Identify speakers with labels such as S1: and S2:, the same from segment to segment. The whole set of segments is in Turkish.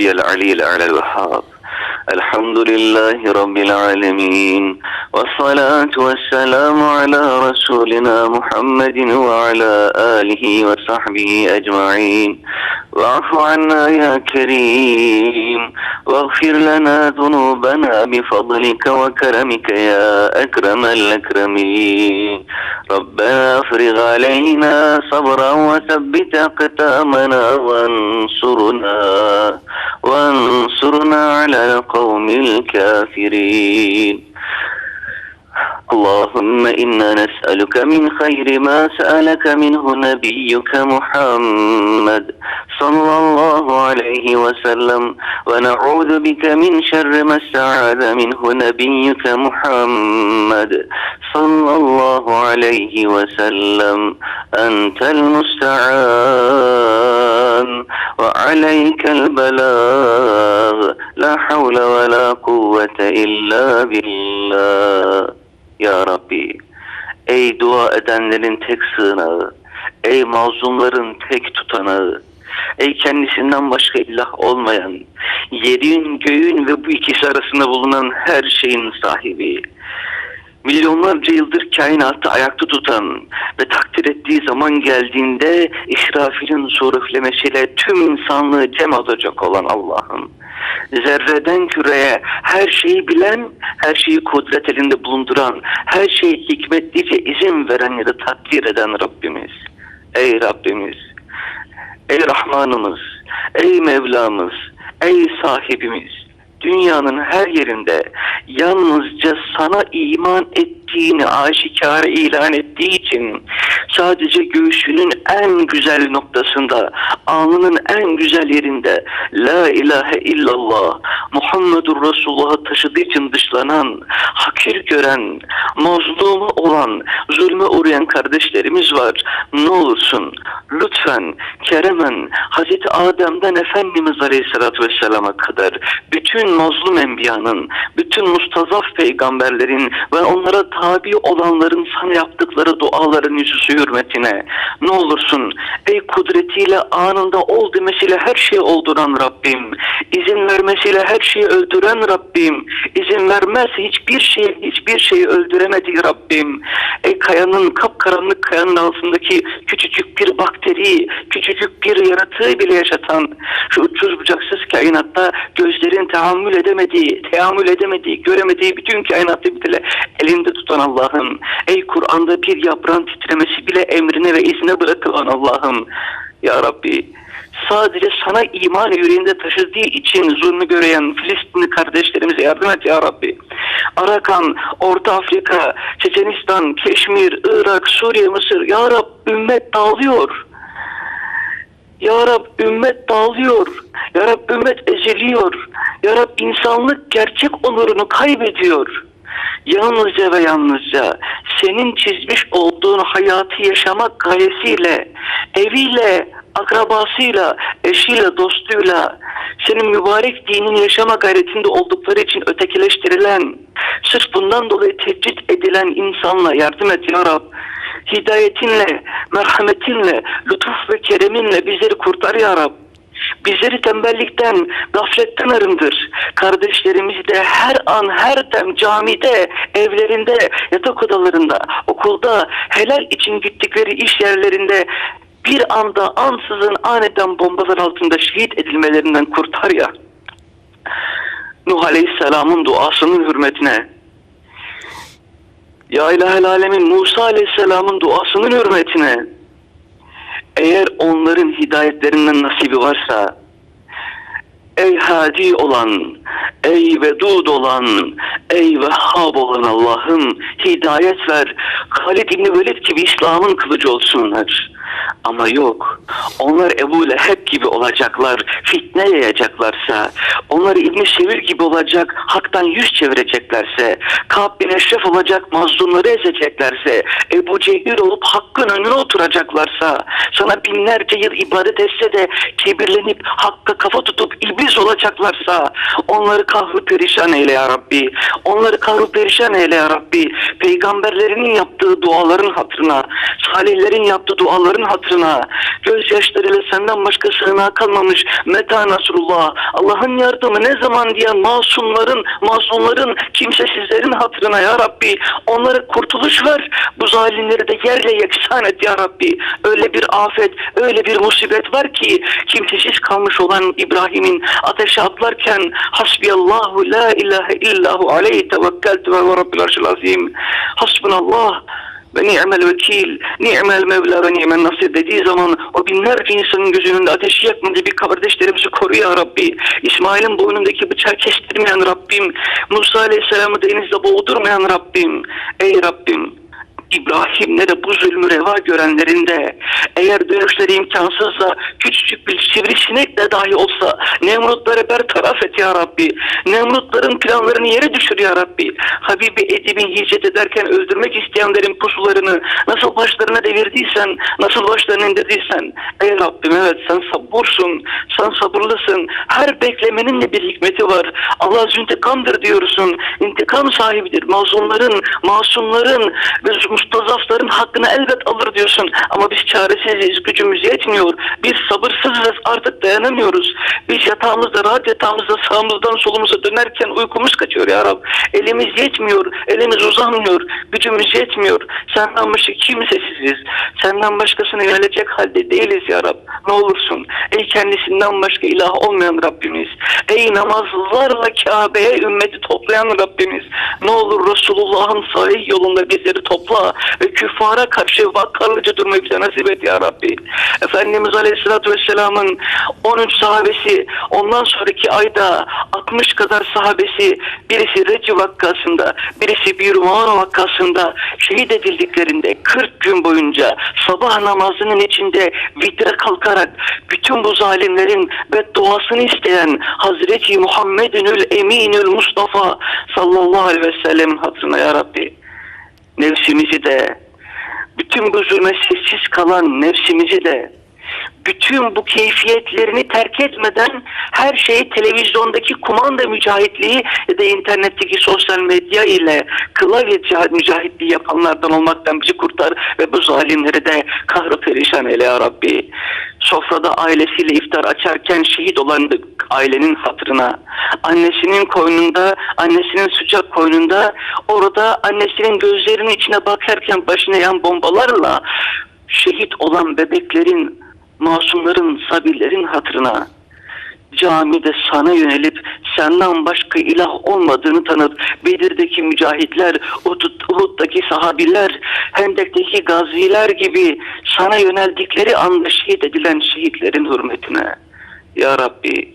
S1: ربي العلي الأعلى الوهاب. الحمد لله رب العالمين والصلاة والسلام على رسولنا محمد وعلى آله وصحبه أجمعين. واعف عنا يا كريم. واغفر لنا ذنوبنا بفضلك وكرمك يا أكرم الأكرمين. ربنا أفرغ علينا صبرا وثبت أقدامنا وانصرنا وانصرنا على القوم الكافرين. اللهم إنا نسألك من خير ما سألك منه نبيك محمد. صلى الله عليه وسلم. ونعوذ بك من شر ما استعاذ منه نبيك محمد صلى الله عليه وسلم. أنت المستعان وعليك البلاغ. لا حول ولا قوة إلا بالله. Ya Rabbi, ey dua edenlerin tek sığınağı, ey mazlumların tek tutanağı, ey kendisinden başka ilah olmayan, yerin, göğün ve bu ikisi arasında bulunan her şeyin sahibi, milyonlarca yıldır kainatı ayakta tutan ve takdir ettiği zaman geldiğinde İsrafil'in sur üflemesiyle tüm insanlığı cem alacak olan Allah'ım. Zerreden küreye her şeyi bilen, her şeyi kudret elinde bulunduran, her şeyi hikmetlice izin veren ya da takdir eden Rabbimiz. Ey Rabbimiz, ey Rahmanımız, ey Mevlamız, ey sahibimiz, dünyanın her yerinde yalnızca sana iman ettiğini aşikare ilan ettiği için sadece göğsünün en güzel noktasında, alnının en güzel yerinde La ilahe illallah Muhammedur Resulullah'ı taşıdığı için dışlanan, hakir gören, mazlumu olan, zulme uğrayan kardeşlerimiz var. Ne olursun lütfen keremen Hazreti Adem'den Efendimiz Aleyhisselatü Vesselam'a kadar bütün mazlum enbiyanın, bütün mustazaf peygamberlerin ve onlara tabi olanların sana yaptıkları duaların yüzüsü hürmetine ne olursun ey kudretiyle anında ol demesiyle her şeyi olduran Rabbim, izin vermesiyle her şeyi öldüren Rabbim, izin vermezse hiçbir şey hiçbir şeyi öldüremediği Rabbim, ey kayanın kapkaranlık kayanın altındaki küçücük bir bakteri, küçücük bir yaratığı bile yaşatan şu uçsuz bucaksız kainatta gözlerin tahammül edemediği, teamül edemediği, göremediği bütün kainatı bile elinde tutan Allah'ım. Ey Kur'an'da bir yaprağın titremesi bile emrine ve izne bırakılan Allah'ım. Ya Rabbi sadece sana iman yüreğinde taşıdığı için zulmü göreyen Filistinli kardeşlerimize yardım et ya Rabbi. Arakan, Orta Afrika, Çeçenistan, Keşmir, Irak, Suriye, Mısır. Ya Rab ümmet dağılıyor. Ya Rab ümmet dağılıyor. Ya Rab ümmet eziliyor. Ya Rab insanlık gerçek onurunu kaybediyor. Yalnızca ve yalnızca senin çizmiş olduğun hayatı yaşamak gayesiyle, eviyle, akrabasıyla, eşiyle, dostuyla, senin mübarek dinin yaşama gayretinde oldukları için ötekileştirilen, sırf bundan dolayı tecrit edilen insanla yardım et ya Rab. Hidayetinle, merhametinle, lütuf ve kereminle bizleri kurtar ya Rab. Bizleri tembellikten, gafletten arındır. Kardeşlerimizi de her an, her dem camide, evlerinde, yatak odalarında, okulda, helal için gittikleri iş yerlerinde bir anda ansızın aniden bombalar altında şehit edilmelerinden kurtar ya. Nuh Aleyhisselam'ın duasının hürmetine, Ya İlahel Alemin Musa Aleyhisselam'ın duasının hürmetine, eğer onların hidayetlerinden nasibi varsa, ey hadi olan, ey vedud olan, ey vehhab olan Allah'ım hidayet ver. Halid İbni Velid gibi İslam'ın kılıcı olsunlar. Ama yok. Onlar Ebu Leheb gibi olacaklar. Fitne yayacaklarsa, onlar İbni Sevir gibi olacak, haktan yüz çevireceklerse, Ka'b bin Eşref olacak, mazlumları ezeceklerse, Ebu Cehil olup hakkın önüne oturacaklarsa, sana binlerce yıl ibadet etse de kibirlenip hakka kafa tutup iblis olacaklarsa, onları kahru perişan eyle ya Rabbi. Onları kahru perişan eyle ya Rabbi. Peygamberlerinin yaptığı duaların hatırına, salihlerin yaptığı duaların hatırına, gözyaşı arkadaşlarıyla senden başka sığınağı kalmamış. Meta Nasrullah. Allah'ın yardımı ne zaman diye masumların, masumların, kimsesizlerin hatırına ya Rabbi. Onlara kurtuluş ver. Bu zalimleri de yerle yeksan et ya Rabbi. Öyle bir afet, öyle bir musibet var ki kimsesiz kalmış olan İbrahim'in ateşe atlarken hasbiyallahu la ilahe illahu aleyhi tevekkeltu ve rabbil arşil azim. Hasbunallah ve ni'mel vekil, ni'mel mevla ve ni'mel nasir dediği zaman o binlerce insanın gözünün ateşi yakmadığı bir kardeşlerimizi koru ya Rabbi. İsmail'in boynundaki bıçağı kestirmeyen Rabbim, Musa Aleyhisselam'ı denizde boğdurmayan Rabbim, ey Rabbim İbrahim'le de bu zulmü reva görenlerinde eğer dönüşleri imkansızsa küçücük bir sivrisinek de dahi olsa Nemrutları bertaraf et ya Rabbi. Nemrutların planlarını yere düşür ya Rabbi. Habibi Edib'in hicret ederken öldürmek isteyenlerin pusularını nasıl başlarına devirdiysen, nasıl başlarına indirdiysen ey Rabbim evet sen sabırsın, sen sabırlısın. Her beklemenin de bir hikmeti var. Allah züntekamdır diyorsun. İntikam sahibidir. Mazlumların, masumların ve mustazafların hakkını elbet alır diyorsun. Ama biz çaresiziz, gücümüz yetmiyor. Biz sabırsızız, artık dayanamıyoruz. Biz yatağımızda, rahat yatağımızda sağımızdan solumuza dönerken uykumuz kaçıyor ya Rab. Elimiz yetmiyor, elimiz uzanmıyor, gücümüz yetmiyor. Senden başka kimsesiziz. Senden başkasına yönelecek halde değiliz ya Rab. Ne olursun. Ey kendisinden başka ilah olmayan Rabbimiz. Ey namazlarla Kabe'ye ümmeti toplayan Rabbimiz. Ne olur Resulullah'ın sahih yolunda bizleri topla ve küffara karşı vakkarlıca durmayı bize nasip et ya Rabbi. Efendimiz Aleyhisselatü Vesselam'ın 13 sahabesi ondan sonraki ayda 60 kadar sahabesi birisi Recep vakkasında birisi bir mağara vakkasında şehit edildiklerinde 40 gün boyunca sabah namazının içinde vitre kalkarak bütün bu zalimlerin bedduasını isteyen Hazreti Muhammedünül Eminül Mustafa sallallahu aleyhi ve sellem hatırına ya Rabbi nefsimizi de bütün bu zulme sessiz kalan nefsimizi de bütün bu keyfiyetlerini terk etmeden her şeyi televizyondaki kumanda mücahitliği ya da internetteki sosyal medya ile klavye mücahitliği yapanlardan olmaktan bizi kurtar ve bu zalimleri de kahru perişan eyle ya Rabbi. Sofrada ailesiyle iftar açarken şehit olan ailenin hatırına, annesinin koynunda, annesinin sıcak koynunda, orada annesinin gözlerinin içine bakarken başına yan bombalarla şehit olan bebeklerin, masumların, sabirlerin hatırına camide sana yönelip senden başka ilah olmadığını tanıp Bedir'deki mücahitler, Uhud, Uhud'daki sahabiler, Hendek'teki gaziler gibi sana yöneldikleri anda şehit edilen şehitlerin hürmetine. Ya Rabbi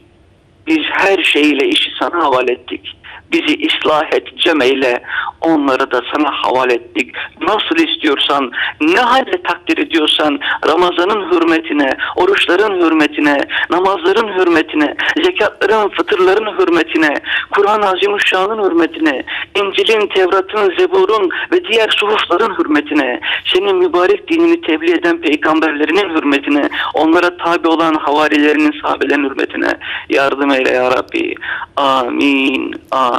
S1: biz her şeyle işi sana havale ettik. Bizi ıslah et, cem eyle. Onları da sana havale ettik. Nasıl istiyorsan, ne halde takdir ediyorsan Ramazan'ın hürmetine, oruçların hürmetine, namazların hürmetine, zekatların, fıtırların hürmetine, Kur'an-ı Azimuşşan'ın hürmetine, İncil'in, Tevrat'ın, Zebur'un ve diğer suhufların hürmetine, senin mübarek dinini tebliğ eden peygamberlerinin hürmetine, onlara tabi olan havarilerinin, sahabelerin hürmetine yardım eyle ya Rabbi. Amin, amin,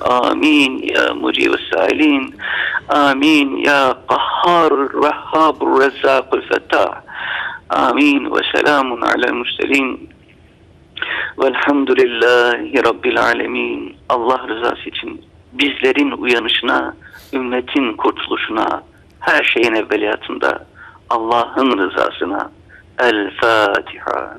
S1: amin ya mucib sailin. Amin ya kahhar, vehhab, rezzak, fettah. Amin ve selamun alel murselin. Velhamdülillahi Rabbil alemin. Allah rızası için bizlerin uyanışına, ümmetin kurtuluşuna, her şeyin evveliyatında Allah'ın rızasına. El Fatiha.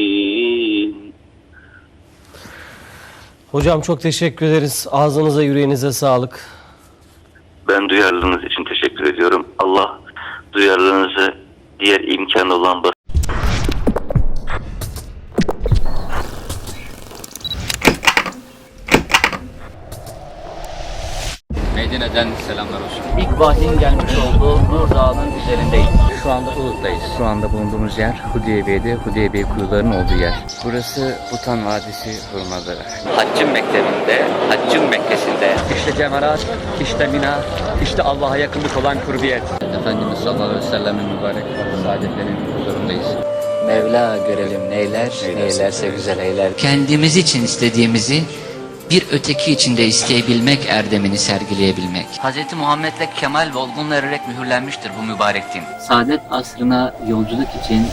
S2: Hocam çok teşekkür ederiz. Ağzınıza yüreğinize sağlık.
S1: Ben duyarlılığınız için teşekkür ediyorum. Allah duyarlılığınızı diğer imkan olan bas-
S3: Medine'den selamlar olsun.
S4: İlk vahyin gelmiş olduğu Nur Dağı'nın üzerindeyiz.
S3: Şu anda Ulud'dayız. Şu anda bulunduğumuz yer Hudeybiye'de Hudeybiye kuyularının olduğu yer. Burası Butan Vadisi hurmaları. Haccın Mektebi'nde, Haccın Mekkesi'nde. İşte Cemarat, işte Mina, işte Allah'a yakınlık olan kurbiyet. Efendimiz sallallahu aleyhi ve sellem'in mübarek saadetlerinin huzurundayız.
S4: Mevla görelim neyler, neylerse güzel eyler.
S5: kendimiz için istediğimizi bir öteki için de isteyebilmek erdemini sergileyebilmek. Hz. Muhammed'le kemal ve olgunluğa ererek mühürlenmiştir bu mübarek din.
S3: Saadet asrına yolculuk için